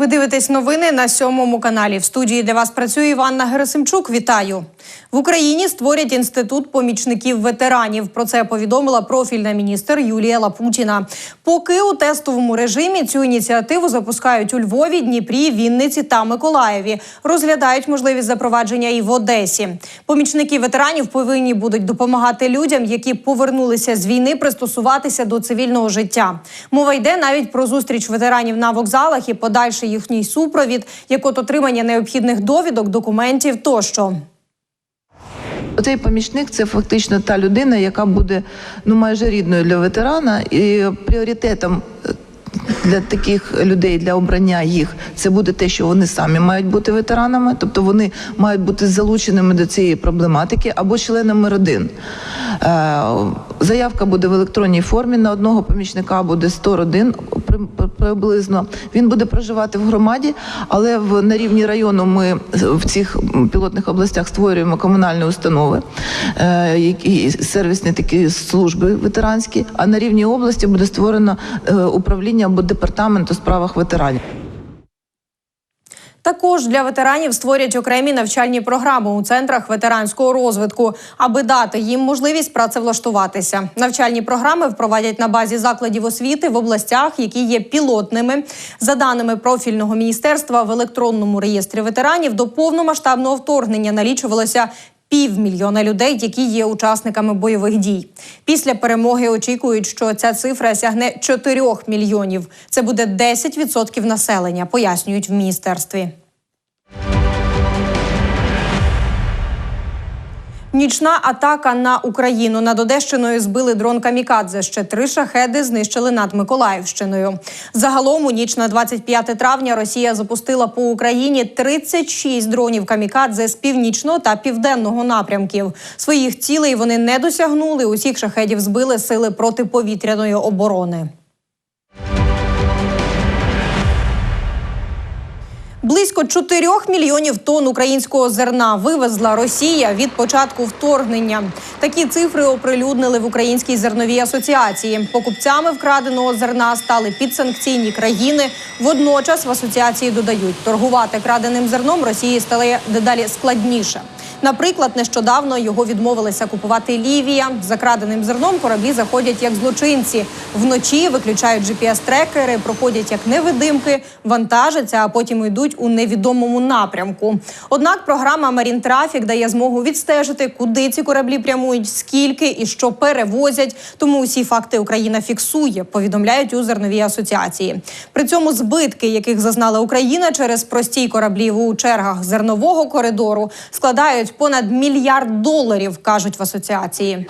Ви дивитесь новини на сьомому каналі. В студії для вас працює Іванна Герасимчук. Вітаю в Україні. Створять інститут помічників ветеранів. Про це повідомила профільна міністр Юлія Лапутіна. Поки у тестовому режимі цю ініціативу запускають у Львові, Дніпрі, Вінниці та Миколаєві. Розглядають можливість запровадження і в Одесі. Помічники ветеранів повинні будуть допомагати людям, які повернулися з війни, пристосуватися до цивільного життя. Мова йде навіть про зустріч ветеранів на вокзалах і подальший їхній супровід, як от отримання необхідних довідок, документів тощо. Цей помічник це фактично та людина, яка буде ну майже рідною для ветерана, і пріоритетом для таких людей для обрання їх це буде те, що вони самі мають бути ветеранами, тобто вони мають бути залученими до цієї проблематики або членами родин. Е, Заявка буде в електронній формі. На одного помічника буде 100 родин при- при- приблизно. Він буде проживати в громаді, але в на рівні району ми в цих пілотних областях створюємо комунальні установи, е, які сервісні такі служби ветеранські. А на рівні області буде створено е, управління або департамент у справах ветеранів. Також для ветеранів створять окремі навчальні програми у центрах ветеранського розвитку, аби дати їм можливість працевлаштуватися. Навчальні програми впровадять на базі закладів освіти в областях, які є пілотними. За даними профільного міністерства, в електронному реєстрі ветеранів до повномасштабного вторгнення налічувалося. Півмільйона людей, які є учасниками бойових дій. Після перемоги очікують, що ця цифра сягне 4 мільйонів. Це буде 10% населення, пояснюють в міністерстві. Нічна атака на Україну над Одещиною збили дрон Камікадзе. Ще три шахеди знищили над Миколаївщиною. Загалом у ніч на 25 травня Росія запустила по Україні 36 дронів Камікадзе з північного та південного напрямків. Своїх цілей вони не досягнули. Усіх шахедів збили сили протиповітряної оборони. Близько 4 мільйонів тонн українського зерна вивезла Росія від початку вторгнення. Такі цифри оприлюднили в Українській зерновій асоціації. Покупцями вкраденого зерна стали підсанкційні країни. Водночас в асоціації додають, торгувати краденим зерном Росії стає дедалі складніше. Наприклад, нещодавно його відмовилися купувати Лівія. За краденим зерном кораблі заходять як злочинці. Вночі виключають GPS-трекери, проходять як невидимки, вантажаться, а потім йдуть у невідомому напрямку. Однак програма Marine Traffic дає змогу відстежити, куди ці кораблі прямують, скільки і що перевозять. Тому усі факти Україна фіксує, повідомляють у зерновій асоціації. При цьому збитки, яких зазнала Україна через простій кораблів у чергах зернового коридору, складають понад мільярд доларів, кажуть в асоціації.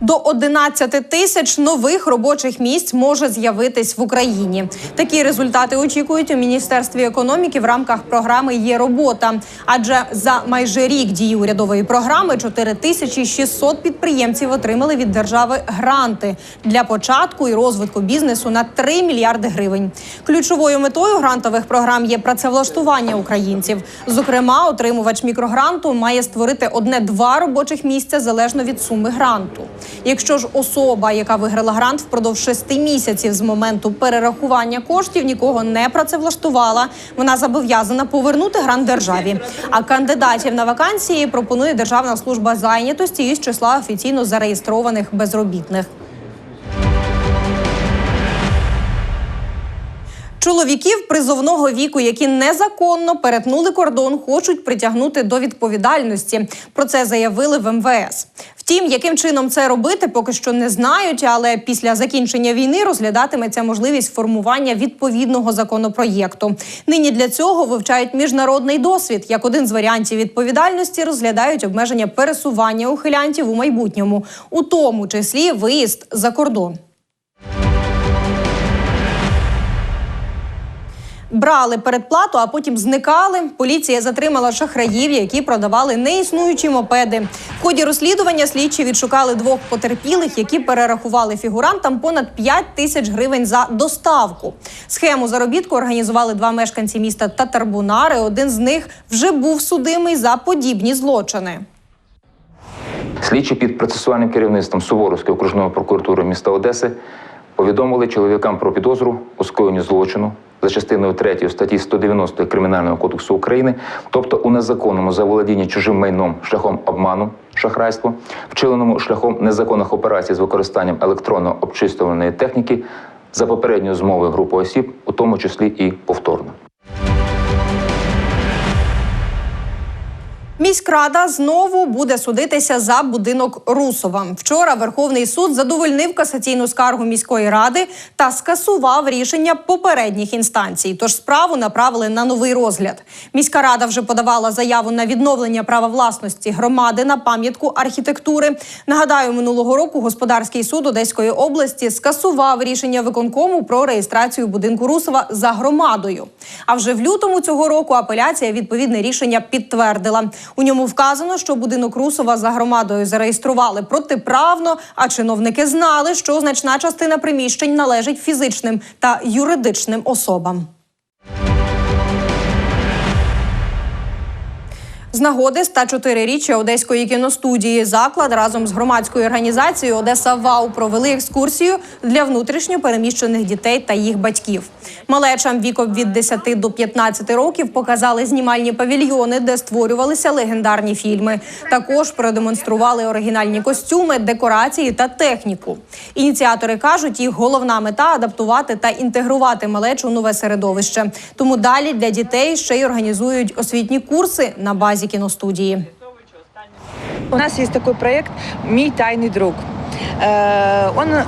До 11 тисяч нових робочих місць може з'явитись в Україні. Такі результати очікують у міністерстві економіки в рамках програми Є робота. Адже за майже рік дії урядової програми 4600 підприємців отримали від держави гранти для початку і розвитку бізнесу на 3 мільярди гривень. Ключовою метою грантових програм є працевлаштування українців. Зокрема, отримувач мікрогранту має створити одне-два робочих місця залежно від суми гранту. Якщо ж особа, яка виграла грант впродовж шести місяців з моменту перерахування коштів, нікого не працевлаштувала, вона зобов'язана повернути грант державі. А кандидатів на вакансії пропонує Державна служба зайнятості із числа офіційно зареєстрованих безробітних. Чоловіків призовного віку, які незаконно перетнули кордон, хочуть притягнути до відповідальності. Про це заявили в МВС. Втім, яким чином це робити, поки що не знають. Але після закінчення війни розглядатиметься можливість формування відповідного законопроєкту. Нині для цього вивчають міжнародний досвід. Як один з варіантів відповідальності розглядають обмеження пересування ухилянтів у майбутньому, у тому числі виїзд за кордон. Брали передплату, а потім зникали. Поліція затримала шахраїв, які продавали неіснуючі мопеди. В ході розслідування слідчі відшукали двох потерпілих, які перерахували фігурантам понад 5 тисяч гривень за доставку. Схему заробітку організували два мешканці міста Татарбунари. Один з них вже був судимий за подібні злочини. Слідчі під процесуальним керівництвом Суворовської окружної прокуратури міста Одеси повідомили чоловікам про підозру у скоєнні злочину за частиною 3 статті 190 Кримінального кодексу України, тобто у незаконному заволодінні чужим майном шляхом обману, шахрайство, вчиненому шляхом незаконних операцій з використанням електронно обчислювальної техніки за попередньою змовою групи осіб, у тому числі і повторно. Міськрада знову буде судитися за будинок Русова. Вчора Верховний суд задовольнив касаційну скаргу міської ради та скасував рішення попередніх інстанцій. Тож справу направили на новий розгляд. Міська рада вже подавала заяву на відновлення права власності громади на пам'ятку архітектури. Нагадаю, минулого року господарський суд Одеської області скасував рішення виконкому про реєстрацію будинку Русова за громадою. А вже в лютому цього року апеляція відповідне рішення підтвердила. У ньому вказано, що будинок Русова за громадою зареєстрували протиправно, а чиновники знали, що значна частина приміщень належить фізичним та юридичним особам. З нагоди 104-річчя Одеської кіностудії заклад разом з громадською організацією Одеса Вау провели екскурсію для внутрішньо переміщених дітей та їх батьків. Малечам віком від 10 до 15 років показали знімальні павільйони, де створювалися легендарні фільми. Також продемонстрували оригінальні костюми, декорації та техніку. Ініціатори кажуть, їх головна мета адаптувати та інтегрувати малечу нове середовище. Тому далі для дітей ще й організують освітні курси на базі кіностудії. У нас есть такой проект «Мій тайный друг». Э, Он э,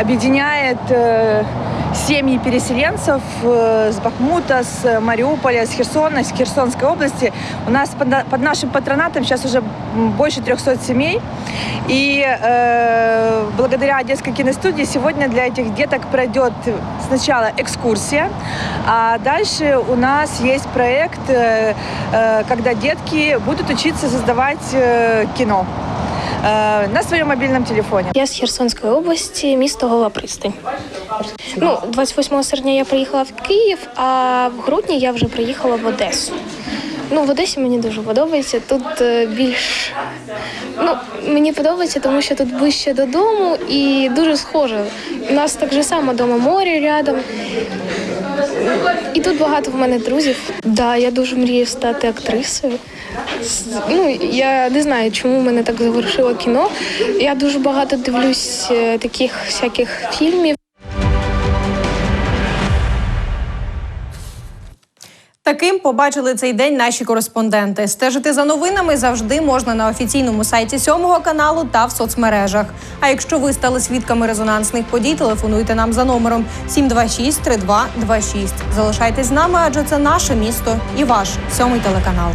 объединяет э, семьи переселенцев э, с Бахмута, с Мариуполя, с Херсона, с Херсонской области. У нас под на- под нашим патронатом сейчас уже м, больше 300 семей. И э, благодаря Одесской киностудии сегодня для этих деток пройдет сначала экскурсия, а дальше у нас есть проект, э, э, когда детки будут учиться создавать э, кино э, на своем мобильном телефоне. Я з Херсонської області, місто Гола Пристань. Ну, 28 серпня я приїхала в Київ, а в грудні я вже приїхала в Одесу. Ну, в Одесі мені дуже подобається. Тут е, більш ну, мені подобається, тому що тут ближче додому і дуже схоже. У нас так же само дома море рядом. І тут багато в мене друзів. Да, я дуже мрію стати актрисою. Ну, я не знаю, чому мене так заворушило кіно. Я дуже багато дивлюсь е, таких всяких фільмів. Таким побачили цей день наші кореспонденти. Стежити за новинами завжди можна на офіційному сайті сьомого каналу та в соцмережах. А якщо ви стали свідками резонансних подій, телефонуйте нам за номером 726 3226. Залишайтесь з нами, адже це наше місто і ваш сьомий телеканал.